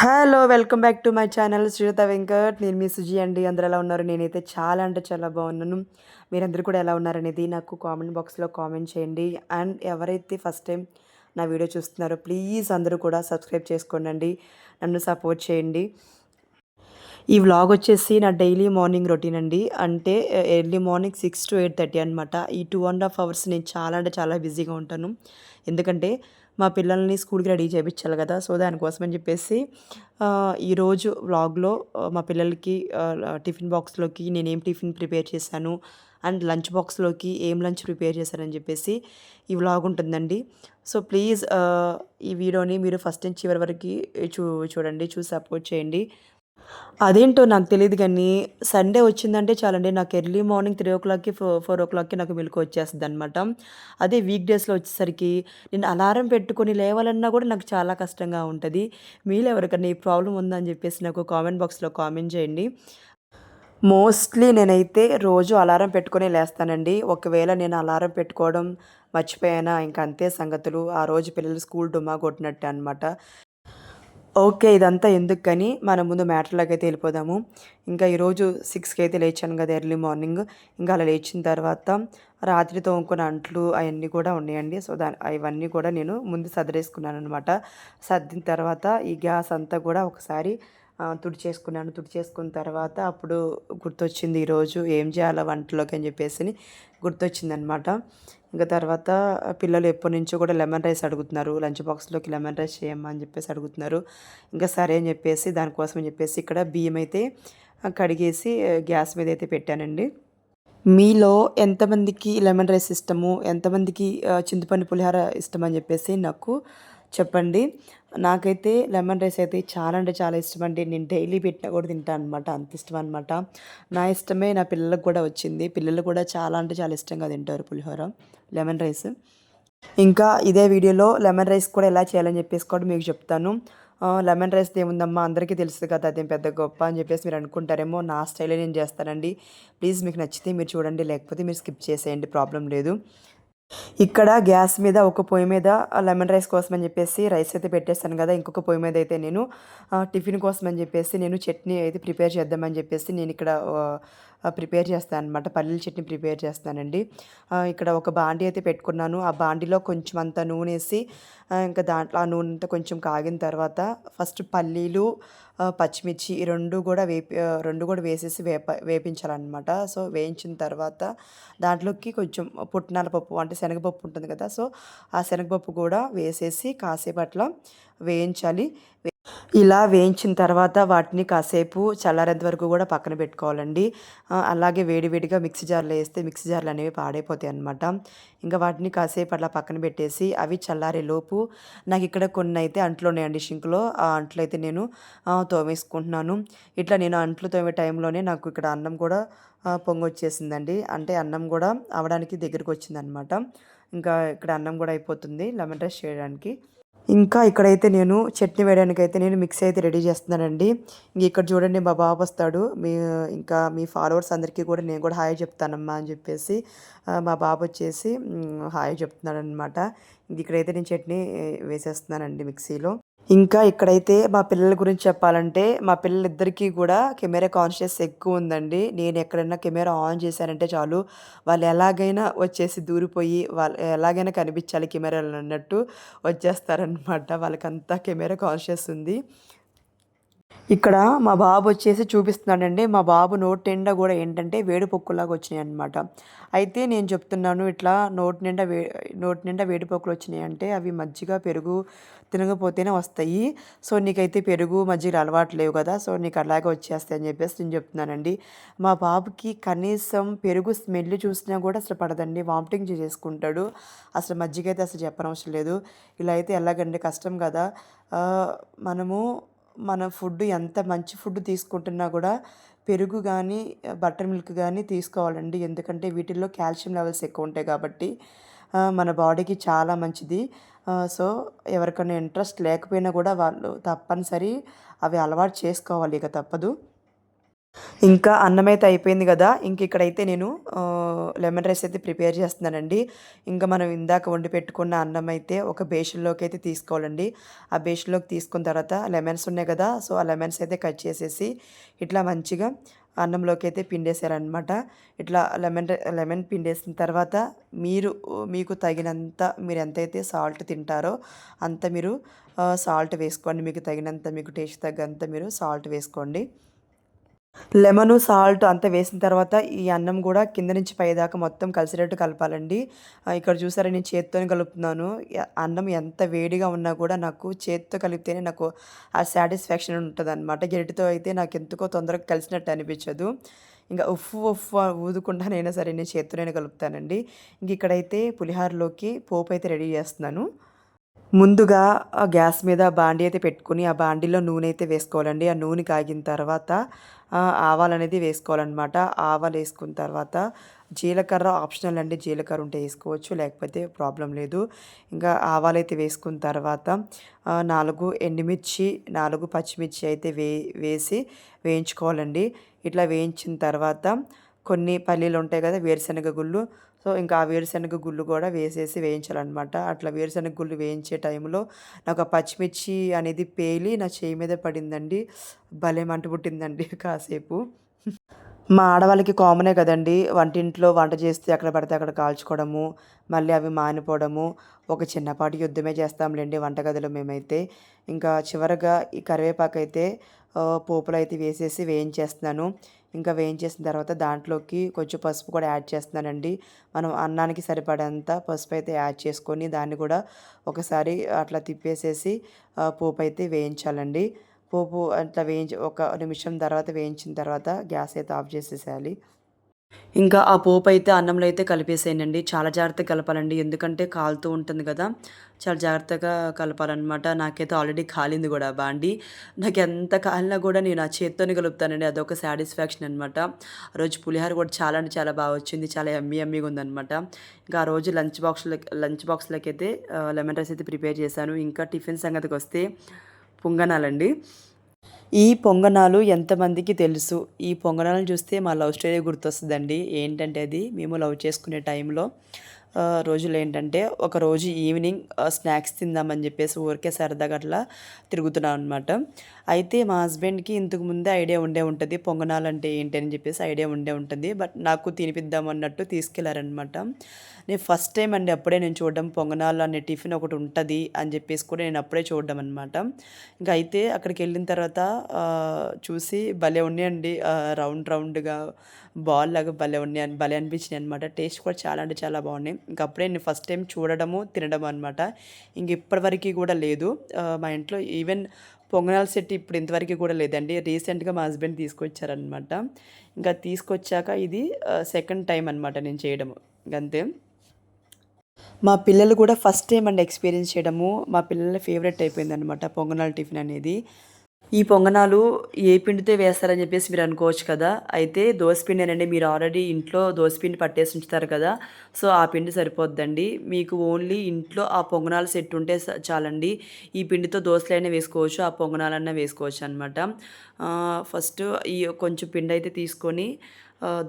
Hello welcome back to my channel. Sreetha Venkat. నేను మీ సుజీ అండి. అందరు ఎలా ఉన్నారు? నేనైతే చాలా అంటే చాలా బాగున్నాను. మీరందరూ కూడా ఎలా ఉన్నారనేది నాకు కామెంట్ బాక్స్లో కామెంట్ చేయండి. అండ్ ఎవరైతే ఫస్ట్ టైం నా వీడియో చూస్తున్నారో ప్లీజ్ అందరూ కూడా సబ్స్క్రైబ్ చేసుకోండి నన్ను సపోర్ట్ చేయండి. ఈ వ్లాగ్ వచ్చేసి నా డైలీ మార్నింగ్ రొటీన్ అండి. అంటే early morning six to eight thirty అనమాట ఈ టూ అండ్ హాఫ్ అవర్స్ నేను చాలా అంటే చాలా బిజీగా ఉంటాను. ఎందుకంటే మా పిల్లల్ని స్కూల్కి రెడీ చేయించాలి కదా సో దానికోసం అని చెప్పేసి ఈరోజు వ్లాగ్లో మా పిల్లలకి టిఫిన్ బాక్స్లోకి నేనేం టిఫిన్ ప్రిపేర్ చేశాను అండ్ లంచ్ బాక్స్లోకి ఏం లంచ్ ప్రిపేర్ చేశారని చెప్పేసి ఈ వ్లాగ్ ఉంటుందండి. సో ప్లీజ్ ఈ వీడియోని మీరు ఫస్ట్ నుంచి చివరి వరకు చూ చూడండి చూసి సపోర్ట్ చేయండి. అదేంటో నాకు తెలియదు కానీ సండే వచ్చిందంటే చాలండి. నాకు ఎర్లీ మార్నింగ్ త్రీ ఓ క్లాక్కి ఫోర్ ఫోర్ ఓ క్లాక్కి నాకు మిల్క్ వచ్చేస్తుంది అనమాట అదే వీక్ డేస్లో వచ్చేసరికి నేను అలారం పెట్టుకొని లేవాలన్నా కూడా నాకు చాలా కష్టంగా ఉంటుంది. మీరు ఎవరికన్నా ఈ ప్రాబ్లం ఉందని చెప్పేసి నాకు కామెంట్ బాక్స్లో కామెంట్ చేయండి. మోస్ట్లీ నేనైతే రోజు అలారం పెట్టుకొని లేస్తానండి. ఒకవేళ నేను అలారం పెట్టుకోవడం మర్చిపోయానా ఇంకా అంతే సంగతులు. ఆ రోజు పిల్లలు స్కూల్ డుమ్మా కొట్టినట్టే అనమాట ఓకే ఇదంతా ఎందుకు కానీ మనం ముందు మ్యాటర్లోకి అయితే వెళ్ళిపోదాము. ఇంకా ఈరోజు సిక్స్కి అయితే లేచాను కదా ఎర్లీ మార్నింగ్. ఇంకా అలా లేచిన తర్వాత రాత్రి తోముకున్న అంట్లు అవన్నీ కూడా ఉన్నాయండి. సో దా అవన్నీ కూడా నేను ముందు సదరేసుకున్నాను అనమాట సర్దిన తర్వాత ఈ గ్యాస్ అంతా కూడా ఒకసారి తుడిచేసుకున్నాను. తుడిచేసుకున్న తర్వాత అప్పుడు గుర్తొచ్చింది ఈరోజు ఏం చేయాలో వంటలోకి అని చెప్పేసి గుర్తొచ్చిందనమాట ఇంకా తర్వాత పిల్లలు ఎప్పటి నుంచో కూడా లెమన్ రైస్ అడుగుతున్నారు. లంచ్ బాక్స్లోకి లెమన్ రైస్ చేయమ్మా అని చెప్పేసి అడుగుతున్నారు. ఇంకా సరే అని చెప్పేసి దానికోసం అని చెప్పేసి ఇక్కడ బియ్యం అయితే కడిగేసి గ్యాస్ మీద అయితే పెట్టానండి. మీలో ఎంతమందికి లెమన్ రైస్ ఇష్టము? ఎంతమందికి చింతపండు పులిహార ఇష్టం అని చెప్పేసి నాకు చెప్పండి. నాకైతే లెమన్ రైస్ అయితే చాలా అంటే చాలా ఇష్టం అండి నేను డైలీ పెట్టినా కూడా తింటాను అనమాట అంత ఇష్టం అనమాట నా ఇష్టమే నా పిల్లలకు కూడా వచ్చింది. పిల్లలు కూడా చాలా అంటే చాలా ఇష్టంగా తింటారు పులిహోర లెమన్ రైస్. ఇంకా ఇదే వీడియోలో లెమన్ రైస్ కూడా ఎలా చేయాలని చెప్పేసి కూడా మీకు చెప్తాను. లెమన్ రైస్ ఏముందమ్మా? అందరికీ తెలుసు కదా అదేం పెద్ద గొప్ప అని చెప్పేసి మీరు అనుకుంటారేమో. నా స్టైలే నేను చేస్తానండి. ప్లీజ్ మీకు నచ్చితే మీరు చూడండి. లేకపోతే మీరు స్కిప్ చేసేయండి. ప్రాబ్లం లేదు. ఇక్కడ గ్యాస్ మీద ఒక పొయ్యి మీద లెమన్ రైస్ కోసం అని చెప్పేసి రైస్ అయితే పెట్టేస్తాను కదా ఇంకొక పొయ్యి మీద అయితే నేను టిఫిన్ కోసం అని చెప్పేసి నేను చట్నీ అయితే ప్రిపేర్ చేద్దామని చెప్పేసి నేను ఇక్కడ ప్రిపేర్ చేస్తాను అనమాట పల్లీల చట్నీ ప్రిపేర్ చేస్తానండి. ఇక్కడ ఒక బాండి అయితే పెట్టుకున్నాను. ఆ బాండిలో కొంచెం అంత నూనె వేసి ఇంకా దాంట్లో ఆ నూనె అంతా కొంచెం కాగిన తర్వాత ఫస్ట్ పల్లీలు పచ్చిమిర్చి ఈ రెండు కూడా వేపి రెండు కూడా వేసేసి వేప వేపించాలన్నమాట. సో వేయించిన తర్వాత దాంట్లోకి కొంచెం పుట్నాల పప్పు అంటే శనగపప్పు ఉంటుంది కదా. సో ఆ శనగపప్పు కూడా వేసేసి కాసేపట్లో వేయించాలి. ఇలా వేయించిన తర్వాత వాటిని కాసేపు చల్లారేంత వరకు కూడా పక్కన పెట్టుకోవాలండి. అలాగే వేడివేడిగా మిక్సీ జార్లో వేస్తే మిక్సీ జార్లు అనేవి పాడైపోతాయి అనమాట ఇంకా వాటిని కాసేపు అట్లా పక్కన పెట్టేసి అవి చల్లారే లోపు నాకు ఇక్కడ కొన్ని అయితే అంట్లు ఉన్నాయండి షింక్లో. ఆ అంట్లు అయితే నేను తోమేసుకుంటున్నాను. ఇట్లా నేను అంట్లు తోమే టైంలోనే నాకు ఇక్కడ అన్నం కూడా పొంగొచ్చేసిందండి. అంటే అన్నం కూడా అవడానికి దగ్గరికి వచ్చిందనమాట ఇంకా ఇక్కడ అన్నం కూడా అయిపోతుంది లెమన్ రైస్ చేయడానికి. ఇంకా ఇక్కడైతే నేను చట్నీ వేయడానికి అయితే నేను మిక్సీ అయితే రెడీ చేస్తున్నానండి. ఇంక ఇక్కడ చూడండి మా బాబు వస్తాడు. మీ ఇంకా మీ ఫాలోవర్స్ అందరికీ కూడా నేను కూడా హాయ్ చెప్తానమ్మా అని చెప్పేసి మా బాబు వచ్చేసి హాయ్ చెప్తున్నాడు అనమాట ఇక్కడైతే నేను చట్నీ వేసేస్తున్నానండి మిక్సీలో. ఇంకా ఇక్కడైతే మా పిల్లల గురించి చెప్పాలంటే మా పిల్లలిద్దరికీ కూడా కెమెరా కాన్షియస్ ఎక్కువ ఉందండి. నేను ఎక్కడైనా కెమెరా ఆన్ చేశానంటే చాలు వాళ్ళు ఎలాగైనా వచ్చేసి దూరిపోయి వాళ్ళు ఎలాగైనా కనిపించాలి కెమెరాలు అన్నట్టు వచ్చేస్తారనమాట వాళ్ళకంతా కెమెరా కాన్షియస్ ఉంది. ఇక్కడ మా బాబు వచ్చేసి చూపిస్తున్నాడండి. మా బాబు నోటి నిండా కూడా ఏంటంటే వేడి పొక్కులాగా వచ్చినాయి అనమాట అయితే నేను చెప్తున్నాను ఇట్లా నోటి నిండా వే నోటి నిండా వేడిపొక్కులు వచ్చినాయి అంటే అవి మజ్జిగ పెరుగు తినకపోతేనే వస్తాయి. సో నీకైతే పెరుగు మజ్జిగ అలవాటు లేవు కదా సో నీకు అలాగే వచ్చేస్తాయి అని చెప్పేసి నేను చెప్తున్నానండి. మా బాబుకి కనీసం పెరుగు స్మెల్ చూసినా కూడా అసలు పడదండి. వామిటింగ్ చేసుకుంటాడు అసలు మజ్జిగ అయితే అసలు చెప్పనవసరం లేదు. ఇలా అయితే ఎలాగండి? కష్టం కదా. మనము మన ఫుడ్ ఎంత మంచి ఫుడ్ తీసుకుంటున్నా కూడా పెరుగు కానీ బటర్ మిల్క్ కానీ తీసుకోవాలండి. ఎందుకంటే వీటిల్లో కాల్షియం లెవెల్స్ ఎక్కువ ఉంటాయి కాబట్టి మన బాడీకి చాలా మంచిది. సో ఎవరికైనా ఇంట్రెస్ట్ లేకపోయినా కూడా వాళ్ళు తప్పనిసరి అవి అలవాటు చేసుకోవాలి ఇక తప్పదు. ఇంకా అన్నం అయితే అయిపోయింది కదా. ఇంక ఇక్కడైతే నేను లెమన్ రైస్ అయితే ప్రిపేర్ చేస్తున్నానండి. ఇంకా మనం ఇందాక వండి పెట్టుకున్న అన్నం అయితే ఒక బేషన్లోకి అయితే తీసుకోవాలండి. ఆ బేషన్లోకి తీసుకున్న తర్వాత లెమన్స్ ఉన్నాయి కదా సో ఆ లెమన్స్ అయితే కట్ చేసేసి ఇట్లా మంచిగా అన్నంలోకి అయితే పిండేశారనమాట ఇట్లా లెమన్ లెమన్ పిండేసిన తర్వాత మీరు మీకు తగినంత మీరు ఎంతైతే సాల్ట్ తింటారో అంత మీరు సాల్ట్ వేసుకోండి. మీకు తగినంత మీకు టేస్ట్ తగ్గంత మీరు సాల్ట్ వేసుకోండి. లెమను సాల్ట్ అంతా వేసిన తర్వాత ఈ అన్నం కూడా కింద నుంచి పైదాకా మొత్తం కలిసేటట్టు కలపాలండి. ఇక్కడ చూసారా నేను చేత్తో కలుపుతున్నాను. అన్నం ఎంత వేడిగా ఉన్నా కూడా నాకు చేత్తో కలిపితేనే నాకు ఆ సాటిస్ఫాక్షన్ ఉంటుంది అనమాట గెరిటితో అయితే నాకు ఎందుకో తొందరగా కలిసినట్టు అనిపించదు. ఇంకా ఉఫ్ఫు ఉఫ్ ఊదుకుంటా నేను సరే నేను చేత్తోనే కలుపుతానండి. ఇంక ఇక్కడైతే పులిహారలోకి పోపు అయితే రెడీ చేస్తున్నాను. ముందుగా గ్యాస్ మీద బాండీ అయితే పెట్టుకుని ఆ బాండీలో నూనె అయితే వేసుకోవాలండి. ఆ నూనె కాగిన తర్వాత ఆవాలు అనేది వేసుకోవాలన్నమాట. ఆవాలు వేసుకున్న తర్వాత జీలకర్ర ఆప్షనల్ అండి. జీలకర్ర ఉంటే వేసుకోవచ్చు లేకపోతే ప్రాబ్లం లేదు. ఇంకా ఆవాలు అయితే వేసుకున్న తర్వాత నాలుగు ఎండుమిర్చి నాలుగు పచ్చిమిర్చి అయితే వే వేసి వేయించుకోవాలండి. ఇట్లా వేయించిన తర్వాత కొన్ని పల్లీలు ఉంటాయి కదా వేరుశనగ గుళ్ళు. సో ఇంకా ఆ వేరుశనగ గుళ్ళు కూడా వేసేసి వేయించాలన్నమాట. అట్లా వేరుశనగ గుళ్ళు వేయించే టైంలో నాకు ఆ పచ్చిమిర్చి అనేది పేలి నా చేయి మీద పడిందండి. భలే మంట పుట్టిందండి కాసేపు. మా ఆడవాళ్ళకి కామనే కదండి. వంటింట్లో వంట చేస్తే అక్కడ పడితే అక్కడ కాల్చుకోవడము మళ్ళీ అవి మానిపోవడము. ఒక చిన్నపాటి యుద్ధమే చేస్తాంలేండి వంటగదిలో మేమైతే. ఇంకా చివరగా ఈ కరివేపాకు అయితే పోపులు అయితే వేసేసి వేయించేస్తున్నాను. ఇంకా వేయించేసిన తర్వాత దాంట్లోకి కొంచెం పసుపు కూడా యాడ్ చేస్తున్నానండి. మనం అన్నానికి సరిపడేంత పసుపు అయితే యాడ్ చేసుకొని దాన్ని కూడా ఒకసారి అట్లా తిప్పేసేసి పోపు అయితే వేయించాలండి. పోపు అట్లా వేయించి ఒక నిమిషం తర్వాత వేయించిన తర్వాత గ్యాస్ అయితే ఆఫ్ చేసేసేయాలి. ఇంకా ఆ పోపు అయితే అన్నంలో అయితే కలిపేసేయండి. చాలా జాగ్రత్తగా కలపాలండి. ఎందుకంటే కాలుతూ ఉంటుంది కదా. చాలా జాగ్రత్తగా కలపాలన్నమాట. నాకైతే ఆల్రెడీ కాలింది కూడా బాండి. నాకు ఎంత కాలినా కూడా నేను ఆ చేత్తోనే కలుపుతానండి. అదొక సాటిస్ఫాక్షన్ అనమాట ఆ రోజు పులిహోర కూడా చాలా అంటే చాలా బాగా వచ్చింది. చాలా ఎమ్మి ఎమ్మిగా ఉందనమాట ఇంకా ఆ రోజు లంచ్ బాక్స్లో లంచ్ బాక్స్లోకి అయితే లెమన్ రైస్ అయితే ప్రిపేర్ చేశాను. ఇంకా టిఫిన్ సంగతికి వస్తే పొంగనాలండి. ఈ పొంగనాలు ఎంతమందికి తెలుసు? ఈ పొంగనాలను చూస్తే మా లవ్ స్టోరీ గుర్తొస్తుందండి. ఏంటంటే అది మేము లవ్ చేసుకునే టైంలో రోజులు ఏంటంటే ఒక రోజు ఈవినింగ్ స్నాక్స్ తిందామని చెప్పేసి ఊరికే సరదాగా అట్లా తిరుగుతున్నాం అనమాట అయితే మా హస్బెండ్కి ఇంతకు ముందే ఐడియా ఉండే ఉంటుంది పొంగనాలంటే ఏంటి అని చెప్పేసి ఐడియా ఉండే ఉంటుంది బట్ నాకు తినిపిద్దాం అన్నట్టు తీసుకెళ్ళారనమాట నేను ఫస్ట్ టైం అండి అప్పుడే నేను చూడడం పొంగనాలు అనే టిఫిన్ ఒకటి ఉంటుంది అని చెప్పేసి కూడా నేను అప్పుడే చూడడం అనమాట ఇంకా అయితే అక్కడికి వెళ్ళిన తర్వాత చూసి భలే ఉన్నాయండి రౌండ్ రౌండ్గా బాల్ లాగా భలే ఉన్నాయి భలే అనిపించినాయి అనమాట టేస్ట్ కూడా చాలా అంటే చాలా బాగున్నాయి. ఇంకా అప్పుడే నేను ఫస్ట్ టైం చూడడము తినడం అనమాట ఇంక ఇప్పటివరకు కూడా లేదు. మా ఇంట్లో ఈవెన్ పొంగనాల సెట్ ఇప్పుడు ఇంతవరకు కూడా లేదండి. రీసెంట్గా మా హస్బెండ్ తీసుకొచ్చారనమాట ఇంకా తీసుకొచ్చాక ఇది సెకండ్ టైం అనమాట నేను చేయడము. అంతే. మా పిల్లలు కూడా ఫస్ట్ టైం అండి ఎక్స్పీరియన్స్ చేయడము. మా పిల్లల ఫేవరెట్ అయిపోయింది అనమాట పొంగనాల టిఫిన్ అనేది. ఈ పొంగనాలు ఏ పిండితో వేస్తారని చెప్పేసి మీరు అనుకోవచ్చు కదా. అయితే దోసపిండి అనండి మీరు ఆల్రెడీ ఇంట్లో దోసపిండి పట్టేసి ఉంచుతారు కదా. సో ఆ పిండి సరిపోద్దండి. మీకు ఓన్లీ ఇంట్లో ఆ పొంగనాలు సెట్ ఉంటే చాలండి. ఈ పిండితో దోశలైనా వేసుకోవచ్చు ఆ పొంగనాలన్నా వేసుకోవచ్చు అనమాట ఫస్ట్ ఈ కొంచెం పిండి అయితే తీసుకొని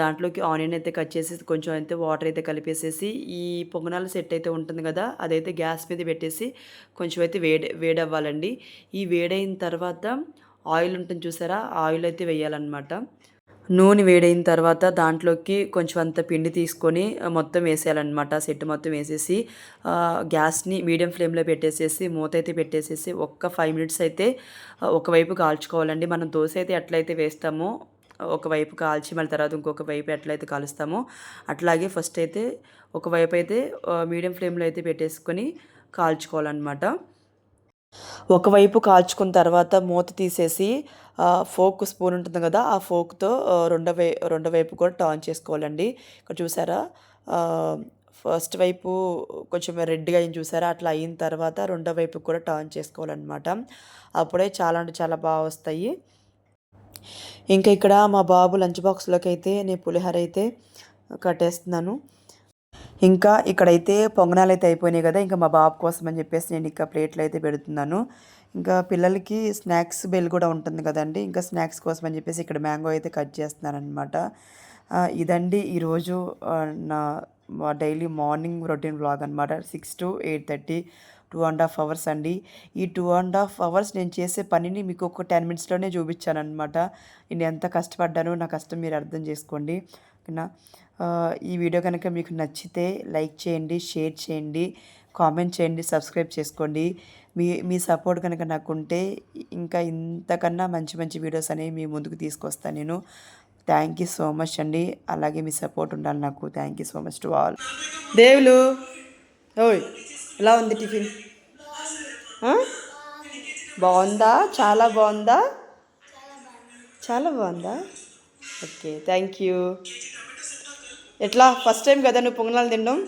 దాంట్లోకి ఆనియన్ అయితే కట్ చేసి కొంచెం అయితే వాటర్ అయితే కలిపేసేసి ఈ పొంగనాలు సెట్ అయితే ఉంటుంది కదా అదైతే గ్యాస్ మీద పెట్టేసి కొంచెం అయితే వేడి వేడవ్వాలండి. ఈ వేడైన తర్వాత ఆయిల్ ఉంటుంది చూసారా ఆయిల్ అయితే వేయాలన్నమాట. నూనె వేడైన తర్వాత దాంట్లోకి కొంచెం అంత పిండి తీసుకొని మొత్తం వేసేయాలన్నమాట సెట్ మొత్తం వేసేసి గ్యాస్ని మీడియం ఫ్లేమ్లో పెట్టేసేసి మూత అయితే పెట్టేసేసి ఒక్క ఫైవ్ మినిట్స్ అయితే ఒకవైపు కాల్చుకోవాలండి. మనం దోశ అయితే ఎట్లయితే వేస్తామో ఒకవైపు కాల్చి మళ్ళీ తర్వాత ఇంకొక వైపు ఎట్లయితే కాలుస్తామో అట్లాగే ఫస్ట్ అయితే ఒకవైపు అయితే మీడియం ఫ్లేమ్లో అయితే పెట్టేసుకొని కాల్చుకోవాలన్నమాట. ఒకవైపు కాల్చుకున్న తర్వాత మూత తీసేసి ఫోక్ స్పూన్ ఉంటుంది కదా ఆ ఫోక్తో రెండో వై రెండో వైపు కూడా టర్న్ చేసుకోవాలండి. ఇక్కడ చూసారా? ఫస్ట్ వైపు కొంచెం రెడ్గా అయిన చూసారా? అట్లా అయిన తర్వాత రెండో వైపు కూడా టర్న్ చేసుకోవాలన్నమాట. అప్పుడే చాలా అంటే చాలా బాగా వస్తాయి. ఇంకా ఇక్కడ మా బాబు లంచ్ బాక్స్లోకి అయితే నేను పులిహోర అయితే కట్టేస్తున్నాను. ఇంకా ఇక్కడైతే పొంగనాలు అయితే అయిపోయినాయి కదా ఇంకా మా బాబు కోసం అని చెప్పేసి నేను ఇంకా ప్లేట్లు అయితే పెడుతున్నాను. ఇంకా పిల్లలకి స్నాక్స్ బెల్ కూడా ఉంటుంది కదండి ఇంకా స్నాక్స్ కోసం అని చెప్పేసి ఇక్కడ మ్యాంగో అయితే కట్ చేస్తున్నారనమాట ఇదండి ఈరోజు నా డైలీ మార్నింగ్ రొటీన్ బ్లాగ్ అనమాట six to eight thirty two and half hours అండి. ఈ టూ అండ్ హాఫ్ అవర్స్ నేను చేసే పనిని మీకు ఒక టెన్ మినిట్స్లోనే చూపించాను అనమాట నేను ఎంత కష్టపడ్డానో నా కష్టం మీరు అర్థం చేసుకోండి. ఓకేనా? ఈ వీడియో కనుక మీకు నచ్చితే లైక్ చేయండి షేర్ చేయండి కామెంట్ చేయండి సబ్స్క్రైబ్ చేసుకోండి. మీ మీ సపోర్ట్ కనుక నాకు ఉంటే ఇంకా ఇంతకన్నా మంచి మంచి వీడియోస్ అనేవి మీ ముందుకు తీసుకొస్తాను నేను. థ్యాంక్ యూ సో మచ్ అండి. అలాగే మీ సపోర్ట్ ఉండాలి నాకు. Thank you so much to all. దేవులు! ఓయ్! ఎలా ఉంది టిఫిన్? బాగుందా? చాలా బాగుందా? చాలా బాగుందా? ఓకే థ్యాంక్ యూ ఎట్లా? ఫస్ట్ టైం కదా నువ్వు పొంగనాలు తినడం?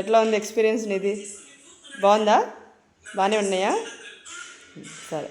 ఎట్లా ఉంది ఎక్స్పీరియన్స్ నీది? బాగుందా? బాగానే ఉన్నాయా? సరే.